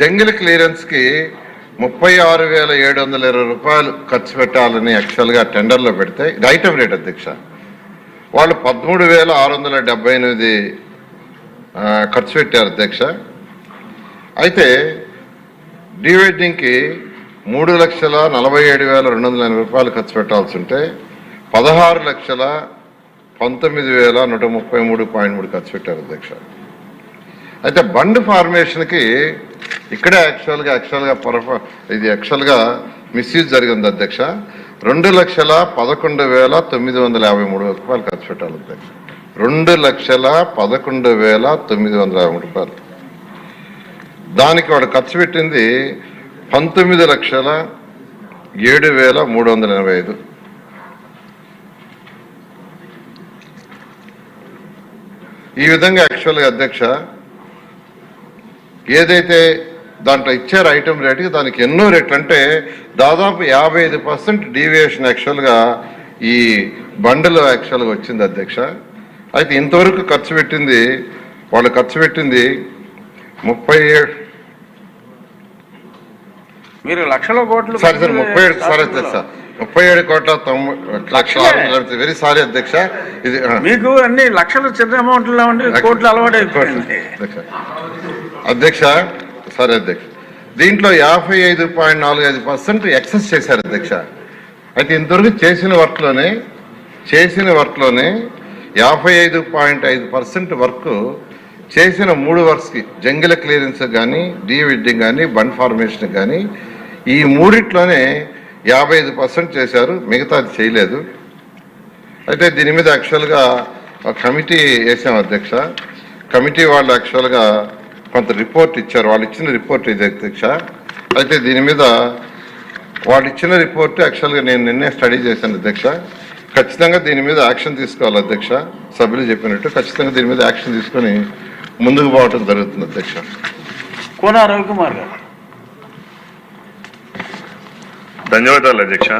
Jungle క్లియరెన్స్కి ముప్పై ఆరు వేల ఏడు వందల ఇరవై రూపాయలు ఖర్చు పెట్టాలని యాక్చువల్గా పెడితే రైట్ ఆఫ్ రేట్ అధ్యక్ష. వాళ్ళు పదమూడు వేల ఆరు వందల డెబ్బై ఎనిమిది ఖర్చు పెట్టారు అధ్యక్ష. అయితే డివైడింగ్కి మూడు లక్షల నలభై ఏడు వేల రెండు వందల ఎనభై రూపాయలు ఖర్చు పెట్టాల్సి ఉంటే పదహారు లక్షల పంతొమ్మిది వేల నూట ముప్పై మూడు పాయింట్ మూడు ఖర్చు పెట్టారు అధ్యక్ష. అయితే బండ్ ఫార్మేషన్కి ఇక్కడే యాక్చువల్గా యాక్చువల్గా పొరపా ఇది యాక్చువల్గా మిస్యూజ్ జరిగింది అధ్యక్ష. రెండు లక్షల పదకొండు వేల తొమ్మిది వందల యాభై మూడు రూపాయలు ఖర్చు పెట్టాలి అధ్యక్ష. రెండు లక్షల పదకొండు వేల తొమ్మిది వందల యాభై మూడు రూపాయలు. దానికి వాడు ఖర్చు పెట్టింది పంతొమ్మిది లక్షల ఏడు వేల మూడు వందల ఎనభై ఐదు. ఈ విధంగా యాక్చువల్గా అధ్యక్ష ఏదైతే దాంట్లో ఇచ్చారు ఐటమ్ రేటుకి దానికి ఎన్నో రేట్లు అంటే దాదాపు యాభై ఐదు పర్సెంట్ డీవియేషన్ యాక్చువల్గా ఈ బండిలో యాక్చువల్గా వచ్చింది అధ్యక్ష. అయితే ఇంతవరకు ఖర్చు పెట్టింది వాళ్ళు ఖర్చు పెట్టింది ముప్పై ఏడు. మీరు లక్షల కోట్లు సారీ సార్ ముప్పై ఏడు సారీ అధ్యక్ష ముప్పై ఏడు కోట్ల తొంభై లక్షల వెరీ సారీ అధ్యక్ష. ఇది. మీకు అన్ని లక్షలు చిన్న అమౌంట్లో కోట్లు అలవాటు అధ్యక్ష. సరే అధ్యక్ష. దీంట్లో యాభై ఐదు పాయింట్ నాలుగు ఐదు పర్సెంట్ ఎక్సెస్ చేశారు అధ్యక్ష. అయితే ఇంతవరకు చేసిన వర్క్లోనే చేసిన వర్క్లోనే యాభై ఐదు పాయింట్ ఐదు పర్సెంట్ వర్క్ చేసిన మూడు వర్క్స్కి జంగిల క్లియరెన్స్ కానీ డీవెడ్డింగ్ కానీ బండ్ ఫార్మేషన్ కానీ ఈ మూడిట్లోనే యాభై ఐదు పర్సెంట్ చేశారు. మిగతాది చేయలేదు. అయితే దీని మీద యాక్చువల్గా ఒక కమిటీ వేసాం అధ్యక్ష. కమిటీ వాళ్ళు యాక్చువల్గా కొంత రిపోర్ట్ ఇచ్చారు. వాళ్ళు ఇచ్చిన రిపోర్ట్ ఇది అధ్యక్ష. అయితే దీని మీద వాళ్ళు ఇచ్చిన రిపోర్ట్ యాక్చువల్గా నేను నిన్నే స్టడీ చేశాను అధ్యక్ష. ఖచ్చితంగా దీని మీద యాక్షన్ తీసుకోవాలి అధ్యక్ష. సభ్యులు చెప్పినట్టు ఖచ్చితంగా దీని మీద యాక్షన్ తీసుకొని ముందుకు పోవటం జరుగుతుంది అధ్యక్ష. కోన రవికుమార్ గారు. ధన్యవాదాలు అధ్యక్ష.